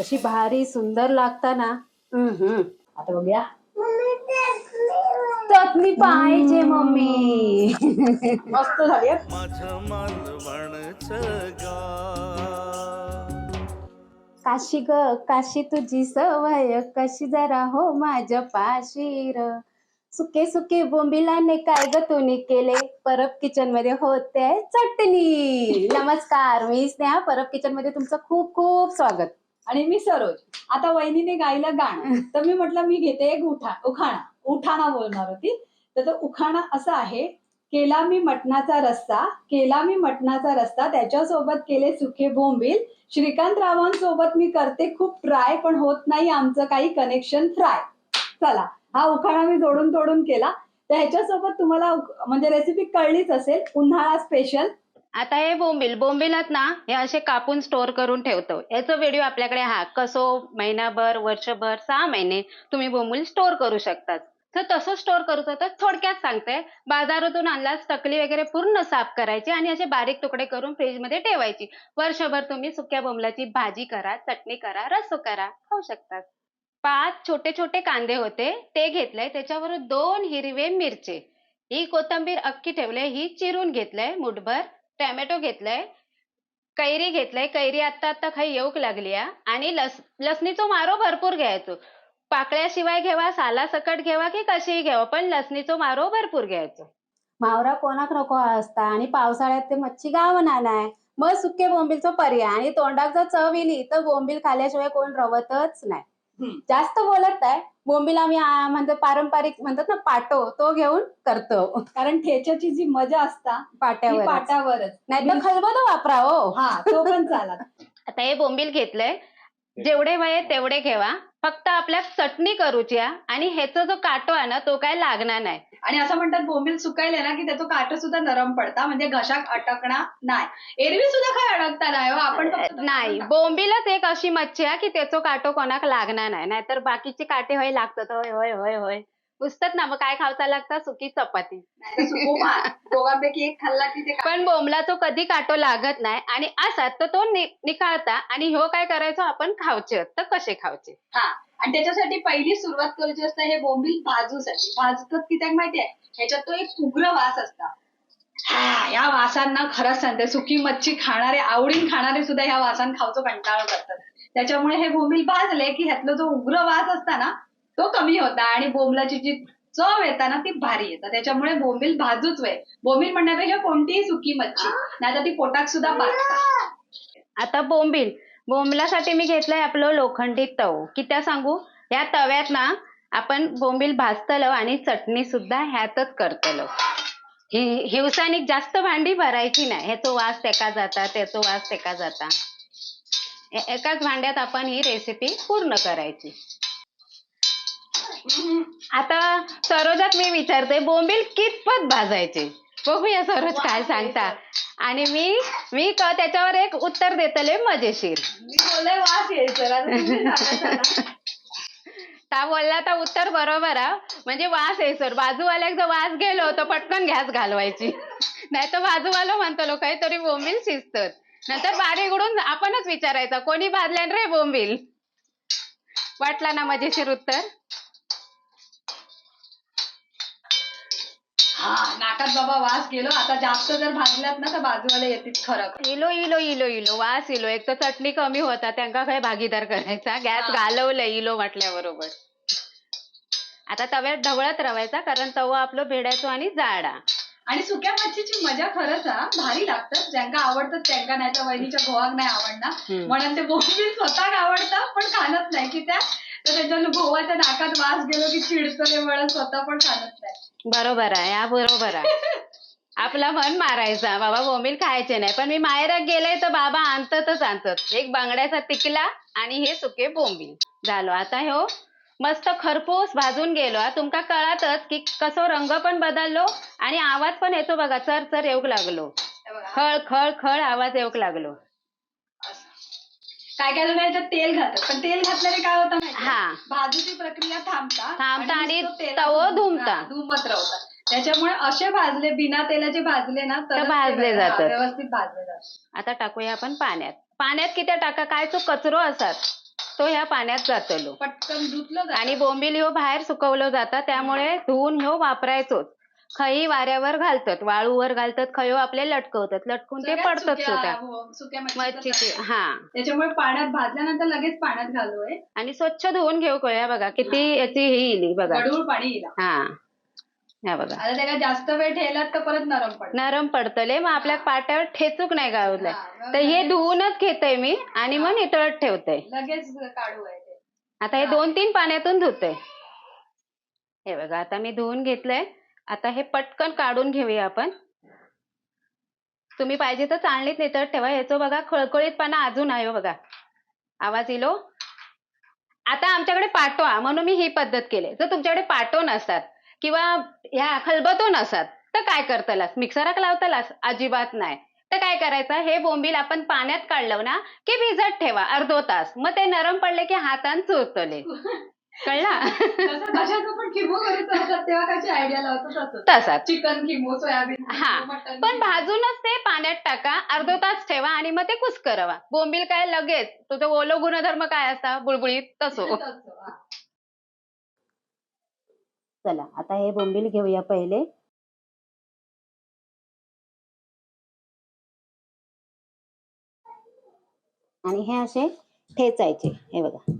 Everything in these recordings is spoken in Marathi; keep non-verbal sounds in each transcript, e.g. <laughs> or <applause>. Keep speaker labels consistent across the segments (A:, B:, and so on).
A: अशी भारी सुंदर लागता ना हम्म आता बघूया. चटणी पाहिजे मम्मी. मस्त झाली.
B: माझं मालवणचं गाव.
A: काशी ग काशी तुझी सवय कशी जरा हो माझ्या पाशीर. सुके सुके बोंबिलाने काय ग तुम्ही केले? परब किचनमध्ये होते चटणी. नमस्कार मी स्नेहा परब किचनमध्ये तुमचं खूप खूप स्वागत.
C: आणि मी सरोज. आता वहिनीने गायलं गाणं. तर मी म्हटलं मी घेते एक उठा उखाणा. उठाणा बोलणार होती. तर तो उखाणा असा आहे केला मी मटणाचा रस्ता केला मी मटणाचा रस्ता त्याच्यासोबत केले सुखे बोंबील. श्रीकांत रावांसोबत मी करते खूप ट्राय पण होत नाही आमचं काही कनेक्शन फ्राय चला हा उखाणा मी जोडून तोडून केला. तर ह्याच्यासोबत तुम्हाला म्हणजे रेसिपी कळलीच असेल. उन्हाळा स्पेशल
A: आता हे बोंबील बोंबिलात ना हे असे कापून स्टोअर करून ठेवतो. याचा व्हिडिओ आपल्याकडे हा कसो महिनाभर वर्षभर सहा महिने तुम्ही बोंबील स्टोअर करू शकतात. तर तसं स्टोअर करूचं तर थोडक्यात सांगते. बाजारातून आणलाच टकली वगैरे पूर्ण साफ करायची आणि असे बारीक तुकडे करून फ्रीजमध्ये ठेवायची. वर्षभर तुम्ही सुक्या बोंबलाची भाजी करा चटणी करा रस्सो करा खाऊ शकतात पाच छोटे छोटे कांदे होते. ते घेतले. त्याच्यावर दोन हिरवे मिरचे. ही कोथंबीर अख्खी ठेवले. ही चिरून घेतलंय मुठभर टॅमॅटो घेतलंय कैरी घेतलंय कैरी आता आता खाई येऊक लागली आणि लस लसणीचो मारो भरपूर घ्यायचो. पाकळ्याशिवाय घ्यावा साला सकट घ्यावा की कशीही घ्यावा पण लसणीचो मारो भरपूर घ्यायचो. मावरा कोणाक नको असता आणि पावसाळ्यात ते मच्छी गावना नाही मग सुके बोंबीलचो पर्याय आणि तोंडाक जर चव इली तर बोंबील खाल्ल्याशिवाय कोण रवतच नाही.
C: हम्म.
A: जास्त बोलत नाही बोंबील आम्ही आ, म्हणजे पारंपरिक म्हणतात ना पाटो तो घेऊन करतो.
C: कारण ठेच्याची जी मजा असता ती
A: पाट्यावर
C: पाटावरच.
A: नाही तर खलबत वापरा हो.
C: हा तो पण चालत.
A: आता हे बोंबील घेतलंय जेवढे वय तेवढे घेवा फक्त आपल्या चटणी करूची हा. आणि ह्याचा जो काटो आहे ना तो काय लागणार नाही.
C: आणि असं म्हणतात बोंबील सुकायले ना की त्याचं काट सुद्धा नरम पडता म्हणजे घशाक अटकणार नाही. एरवी सुद्धा काय अडकता नाही हो? आपण फक्त-
A: नाही. बोंबीलच एक अशी मच्छी आहे की त्याचो काटो कोणाक लागणार नाही. नाहीतर बाकीचे काटे होय लागतात. होय होय होय होय. पुसतात ना मग काय खावचा लागतात सुकी चपाती.
C: नाहीतर सुकू भात. दोघांपैकी एक खाल्ला की ते
A: पण बोंबलाचो कधी काटो लागत नाही. आणि असा तर तो नि- निकाळता आणि ह्यो काय करायचो? आपण खावचे. तर कसे खावचे?
C: हा. आणि त्याच्यासाठी पहिली सुरुवात करायची असते हे बोंबील भाजूसाठी. भाजतात की त्याक माहितीये ह्याच्यात तो एक उग्र वास असता. हा या वासांना खरंच सांगते. सुकी मच्छी खाणारे आवडीन खाणारे सुद्धा ह्या वासान खावचं कंटाळा करतात. त्याच्यामुळे हे बोंबील भाजले की ह्यातला जो उग्र वास असता ना तो कमी होता आणि बोंबलाची जी चव येता ना ती भारी येतात त्याच्यामुळे बोंबील भाजूच वे बोंबील म्हणण्यापेक्षा कोणतीही सुकी मच्छी. नाहीतर ती पोटात सुद्धा पाकता
A: आता बोंबील. बोंबलासाठी मी घेतलंय आपलं लोखंडी तव. की त्या सांगू? या तव्यात ना आपण बोंबील भाजतलो आणि चटणी सुद्धा ह्यातच करतलो. हि हिवसानिक जास्त भांडी भरायची नाही. ह्याचो वास तेका जाता त्याचो वास तेका जाता. एकाच भांड्यात आपण ही रेसिपी पूर्ण करायची. आता सरोजात मी विचारते बोंबील कितपत भाजायचे? बघूया सरोज काय सांगता. आणि मी मी क- त्याच्यावर एक उत्तर देतले मजेशीर. ता बोलला तर उत्तर बरोबर हा. म्हणजे वास आहे सर. बाजूवाल्याक जर वास गेलो तर पटकन गॅस घालवायची. नाही तर बाजूवाला म्हणतो काहीतरी बोंबील शिजतात नंतर बारीक उडून आपणच विचारायचा कोणी भाजल्यान रे बोंबील? वाटला ना मजेशीर उत्तर?
C: हा नाकात बाबा वास गेलो. आता जास्त जर भाजल्यात ना तर बाजूवाले येतील खरं.
A: इलो इलो इलो इलो वास इलो. एक तर चटणी कमी होता त्यांना काय भागीदार करायचा? गॅस. घालवलंय इलो म्हटल्याबरोबर. आता तव्यात ढवळत राहायचा कारण तवा आपलं भेडायचो आणि जाडा.
C: आणि सुक्या मच्छीची मजा खरंच हा भारी लागतं ज्यांका आवडतं त्यांका नाही तर वहिनीच्या गोवाक नाही आवडणार. म्हणून ते बोंबील स्वतः आवडतं पण खाणत नाही. की त्या तर त्याच्या गोवाच्या नाकात वास गेलो की चिडतो म्हणून स्वतः पण खाणत नाही.
A: बरोबर आहे हा बरोबर आहे. आपला मन मारायचा बाबा बोंबील खायचे नाही पण मी माहेरात गेले तर बाबा आणतातच आणतात. एक बांगड्याचा टिकला आणि हे सुके बोंबील झालो. आता हो मस्त खरपूस भाजून गेलो. तुमका कळतच की कसो रंग पण बदललो आणि आवाज पण येतो बघा चर चर येऊक लागलो. खळ खळ खळ आवाज येऊक लागलो.
C: काय काय जण याच्यात तेल घालतात. पण तेल घातल्याने काय होतं माहिती
A: हा.
C: भाजूची प्रक्रिया थांबता
A: थांबता आणि
C: नुसतं तेलात
A: तवं
C: धुम-
A: धुमता.
C: हा, धुमत राहतात. त्याच्यामुळे असे भाजले बिना तेलाचे भाजले ना तर
A: तर भाजले जातात.
C: व्यवस्थित भाजले जातात.
A: आता टाकूया आपण पाण्यात. पाण्यात किती टाका? काय तो कचरो असतात. तो ह्या पाण्यात जातलो.
C: पटकन धुतलं जातं.
A: आणि बोंबील ह्यो बाहेर सुकवलं जातं. त्यामुळे धुवून ह्यो वापरायचोच. खई वाऱ्यावर घालतात वाळूवर घालतात खयो आपले लटकवतात लटकून ते
C: सगळ्यात
A: पडतात
C: सुक्या-
A: सुद्धा.
C: हो, सुक्या मच्छीचं.
A: हा.
C: त्याच्यामुळे पाण्यात भाजल्यानंतर लगेच पाण्यात घालूय
A: आणि स्वच्छ धुवून घेऊ कळूया बघा किती याची ही इली बघा.
C: गडूळ पाणी येईल
A: हा. ह्या बघा.
C: आता त्याला जास्त वेळ ठेवलात तर परत नरम पडत.
A: नरम पडतले मग आपल्या पाट्यावर ठेचूक नाही गावलंय
C: हा,
A: तर हे धुवूनच घेतय मी आणि मग नितळत ठेवते.
C: लगेच काढू आहे ते.
A: आता हे. दोन तीन पाण्यातून धुते. हे बघा आता मी धुवून घेतलंय. आता हे पटकन काढून घेऊया आपण. तुम्ही पाहिजे तर चाळणीत नितळत ठेवा. ह्याचं बघा खळखळीतपणा अजून आहे हो बघा. आवाज येलो? आता आमच्याकडे पाठवा म्हणून मी ही पद्धत केली. जर तुमच्याकडे पाटो नसतात किंवा ह्या खलबतो नसतात तर काय करतलास? मिक्सराक लावतलास? अजिबात नाही. तर काय करायचं? हे बोंबील आपण पाण्यात काढलं ना की भिजत ठेवा अर्धो तास. मग ते नरम पडले की हातान चुरतले. कळला?
C: कशाचं पण किमो करत असतात तेव्हा कशी आयडिया लावतो तसं
A: तसाच.
C: चिकन किमो सोयाबीन
A: हा. पण भाजूनच ते पाण्यात टाका अर्धो तास ठेवा आणि मग ते कुस्करवा. बोंबील काय लगेच? तुझं ओलो गुणधर्म काय असता? बुळबुळीत? तसो. चला आता हे बोंबील घेऊया पहिले. आणि हे असे ठेचायचे हे बघा.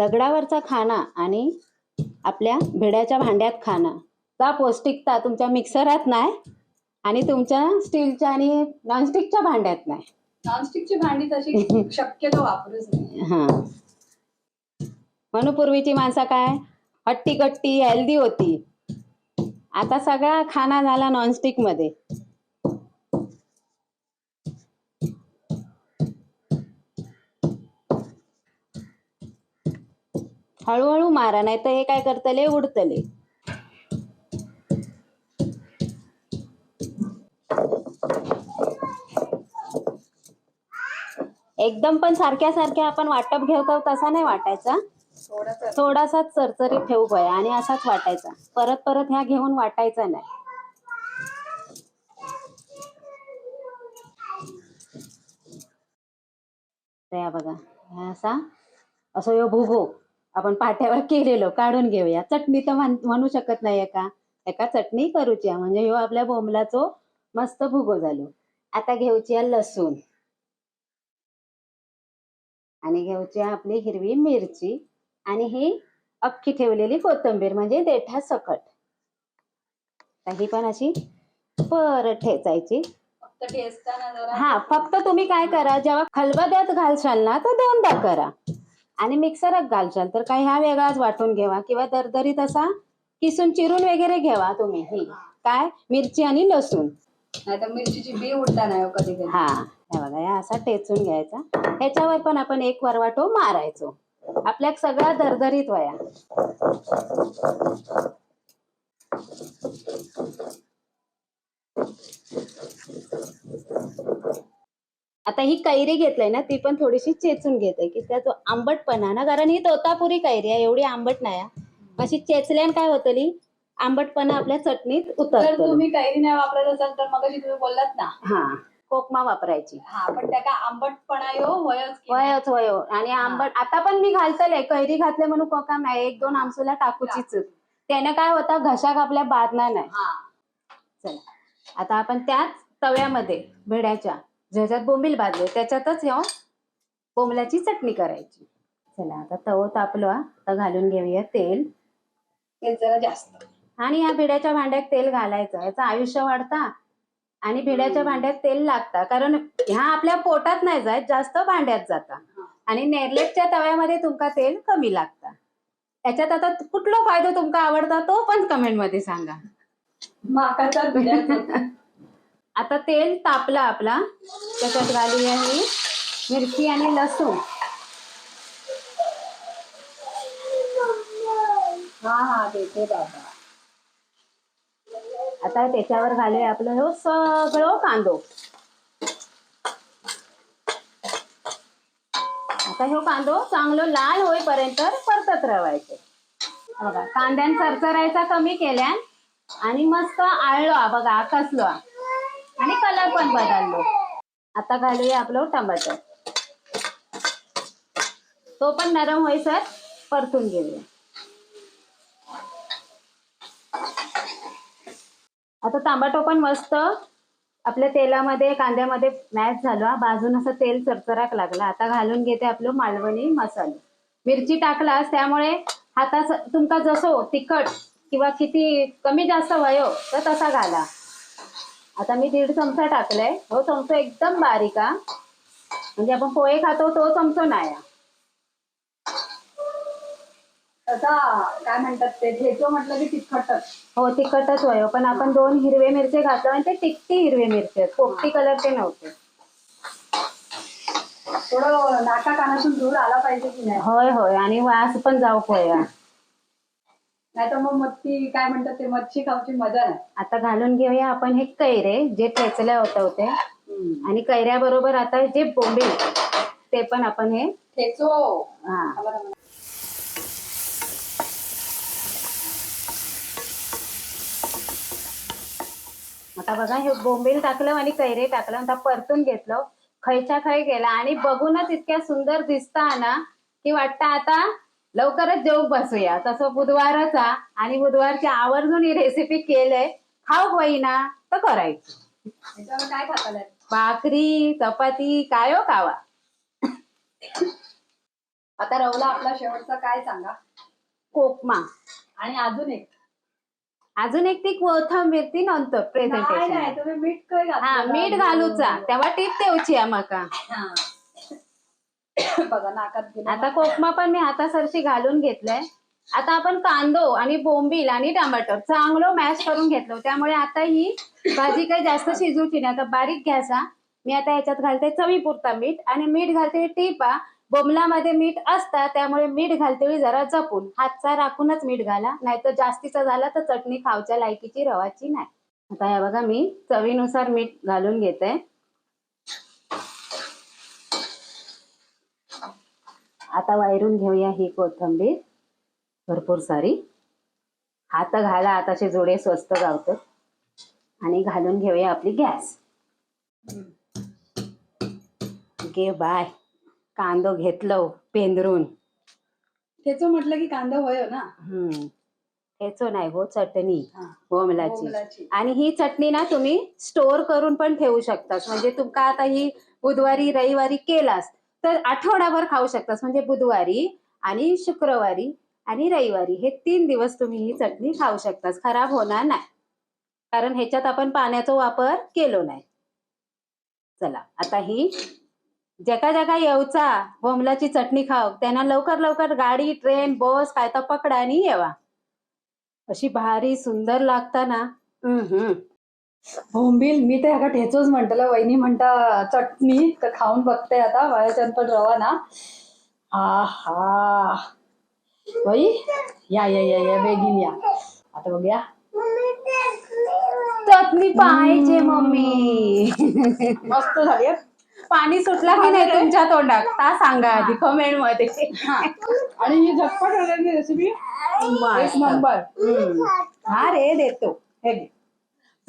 A: दगडावरचा खाना आणि आपल्या भिड्याच्या भांड्यात खाणं का पौष्टिकता तुमच्या मिक्सरात नाही आणि तुमच्या स्टीलच्या आणि नॉनस्टिकच्या भांड्यात नाही?
C: नॉनस्टिकची भांडी तशी <laughs> शक्यतो वापरूच नाही.
A: हा. म्हणून पूर्वीची माणसं काय? हट्टी कट्टी हेल्दी होती. आता सगळा खाना झाला नॉनस्टिकमध्ये हळूहळू मारा नाही तर हे काय करतले उडतले एकदम पण सारख्या सारख्या आपण वाटप घेतो तसा नाही वाटायचा.
C: थोडासाच
A: थोडासा चरचरीत ठेवू पाहिजे आणि असाच वाटायचा. परत परत ह्या घेऊन वाटायचा नाही. बघा ह्या असा असं यो भुगो आपण पाट्यावर केलेलो काढून घेऊया. चटणी तर म्हण- शकत नाही एका एका चटणी करूची म्हणजे ह्यो आपल्या बोंबलाचो मस्त भुगो झालो. आता घेऊची लसूण. आणि घेऊची आपली हिरवी मिरची आणि ही अख्खी ठेवलेली कोथिंबीर म्हणजे देठा सकट. ही पण अशी परत ठेचायची. हा फक्त तुम्ही काय करा जेव्हा खलबत्यात घालशाल ना तर दोनदा करा. आणि मिक्सरात घालशाल. तर काही हा वेगळाच वाटून घ्यावा किंवा दरदरीत असा किसून चिरून वगैरे घ्यावा तुम्ही. ही. काय? मिरची आणि लसूण.
C: नाही तर मिरचीची बी उडता नाही हो कधी
A: हा. हे बघा या असा ठेचून घ्यायचा. ह्याच्यावर पण आपण एक वरवाटो मारायचो. आपल्या सगळा दरदरीत वया. आता ही कैरी घेतलाय ना ती पण थोडीशी चेचून घेते की त्या जो आंबटपणा ना कारण ही तोतापुरी कैरी आहे एवढी आंबट नाही. अशी चेचल्यान काय होतली आंबटपणा आपल्या चटणीत
C: जर
A: उतरतो
C: तुम्ही कैरी नाही वापरत असाल तर मग तुम्ही बोललात ना.
A: हा कोकमा वापरायची.
C: हा पण त्या का आंबटपणा यो वयच की नाही.
A: वयच वय. आणि आंबट आता पण मी घालतले कैरी घातले म्हणून कोकम नाही एक दोन आमसूला टाकूचीच. त्याने काय होतं घशाक आपल्या बादणार नाही.
C: हा.
A: चला. आता आपण त्याच तव्यामध्ये भेड्याच्या ज्याच्यात बोंबील भाजले त्याच्यातच ह्यो बोंबल्याची चटणी करायची. चला आता तव तापलो हा. आता घालून घेऊया तेल.
C: ते जरा जास्त.
A: आणि ह्या भिड्याच्या भांड्यात तेल घालायचं. याचं आयुष्य वाढता आणि भिड्याच्या भांड्यात तेल लागता. कारण ह्या आपल्या पोटात नाही जात जास्त भांड्यात जाता. आणि नेरलेटच्या तव्यामध्ये तुमका तेल कमी लागता. त्याच्यात आता कुठला फायदा तुमका आवडता तो पण कमेंटमध्ये सांगा.
C: माकाचा भिड्याचा <laughs>
A: आता तेल तापला आपला. त्याच्यात घालूया आहे मिरची आणि लसूण.
C: हा हा देते बाबा.
A: आता त्याच्यावर घालूया आपलं हो सगळं कांदो. आता हो कांदो चांगलं लाल होईपर्यंत परतत रवायचे. बघा कांद्यान सरसरायचा कमी केल्यान आणि मस्त आळलो बघा कसलो. आणि कलर पण बदललो. आता घालूया आपलं टमाटर. तो पण नरम होईसर परतून घेऊया. आता टमाटो पण मस्त आपल्या तेलामध्ये कांद्यामध्ये मॅच झालो. बाजून असं तेल चरचराक लागला. आता घालून घेते आपलं मालवणी मसाले. मिरची टाकलास त्यामुळे हातास तुमका जसो तिखट किंवा किती कमी जास्त वयो तर तसा घाला. आता मी दीड चमचा टाकलाय. हो चमचा एकदम बारीक हा. म्हणजे आपण पोहे खातो तो चमचो नाही.
C: तसा काय म्हणतात ते ठेचो म्हटलं की तिखटच.
A: हो तिखटच वयो पण आपण दोन हिरवे मिरचे घातलो आणि ते टिकटी हिरवे मिरचे आहेत. पोपटी कलरचे नव्हते.
C: थोडं नाका कानातून दूर आला पाहिजे की नाही?
A: होय होय. आणि वास पण जाऊ पोया
C: नाही तर मग मच्छी काय म्हणतात ते मच्छी खाऊची मजा नाही.
A: आता घालून घेऊया आपण हे कैरे जे ठेचले होते होते. आणि कैऱ्या बरोबर आता जे बोंबील ते पण आपण हे
C: ठेचो.
A: हा. आता बघा हे बोंबील टाकलं आणि कैरे टाकलं आता परतून घेतलं. खयच्या खय गेला. आणि बघूनच इतक्या सुंदर दिसता ना की वाटतं आता लवकरच जेवू बसूया. तसं बुधवारच हा आणि बुधवारची आवर्जून ही रेसिपी केलंय. खाऊ होईना तर करायची.
C: काय खातालाय?
A: भाकरी चपाती कायो खावा?
C: आता रवला आपला शेवटचा काय सांगा?
A: कोकमा.
C: आणि अजून एक.
A: अजून एक ती कोथंबीर ती नंतर
C: नाही नाही
A: प्रेझेंटेशन
C: तुम्ही मीठ काय
A: हा
C: घातलं
A: मीठ घालूचा. तेव्हा टीप देऊची
C: हा. बघा नाकात गेलं
A: आता कोकमा पण मी हातासरशी घालून घेतलंय. आता आपण कांदो आणि बोंबील आणि टमाटर चांगलं मॅश करून घेतलो. त्यामुळे आता ही भाजी काही जास्त शिजूची नाही. आता बारीक घ्यायचा. मी आता याच्यात घालते चवीपुरता मीठ आणि मीठ घालते टिपा. बोंबलामध्ये मीठ असतात त्यामुळे मीठ घालते वेळी जरा जपून. हातचा राखूनच मीठ घाला. नाहीतर जास्तीचा झाला तर चटणी खावच्या लायकीची रवाची नाही. आता हे बघा मी चवीनुसार मीठ घालून घेते. आता वायरून घेऊया ही कोथिंबीर. भरपूर सारी. हात घाला आताचे जोडे स्वस्त गावतात. आणि घालून घेऊया आपली गॅस. घे बाय. कांदो घेतलो पेंदरून.
C: ठेचो म्हटलं की कांदा होय ना?
A: हम्म. ठेचो नाही हो चटणी. बोमलाची. आणि ही चटणी ना तुम्ही स्टोर करून पण ठेवू शकतास. म्हणजे तुमका आता ही बुधवारी रविवारी केलास. तर आठवडाभर खाऊ शकतास म्हणजे बुधवारी आणि शुक्रवारी आणि रविवारी. हे तीन दिवस तुम्ही ही चटणी खाऊ शकतास. खराब होणार नाही. कारण ह्याच्यात आपण पाण्याचा वापर केलो नाही. चला आता ही जगा जगा येऊचा बोंबलाची चटणी खाऊ. त्यांना लवकर लवकर गाडी ट्रेन बस काय तर पकडा आणि येवा. अशी भारी सुंदर लागताना हम्म हम्म.
C: बोंबील मी तर ह्याका ठेचोच म्हंटल. वहिनी म्हणता चटणी तर खाऊन बघते आता. वयाच्यात पण रवा ना. हा हा बाई या या या या बेगीन या. आता बघूया.
A: चटणी पाहिजे मम्मी.
C: मस्त झाली हं.
A: पाणी सुटला की नाही तुमच्या तोंडात? ता सांगा आधी कमेंटमध्ये.
C: हा. आणि ही झटपट रेसिपी एक नंबर.
A: हम्म. हा रे देतो.
C: हे घे.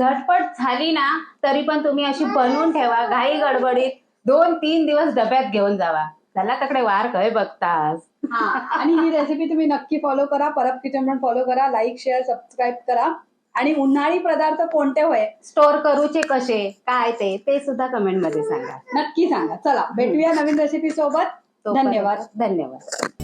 A: झटपट झाली ना तरी पण तुम्ही अशी बनवून ठेवा घाई गडबडीत. दोन तीन दिवस डब्यात घेऊन जावा. त्याला तकडे वार काय बघतास?
C: हा. आणि ही रेसिपी तुम्ही नक्की फॉलो करा. परत किचन पण फॉलो करा. लाईक शेअर सबस्क्राईब करा. आणि उन्हाळी पदार्थ कोणते होय?
A: स्टोर करूचे कसे? काय ते? ते सुद्धा कमेंटमध्ये सांगा.
C: नक्की सांगा. चला भेटूया नवीन रेसिपी सोबत. धन्यवाद.
A: धन्यवाद.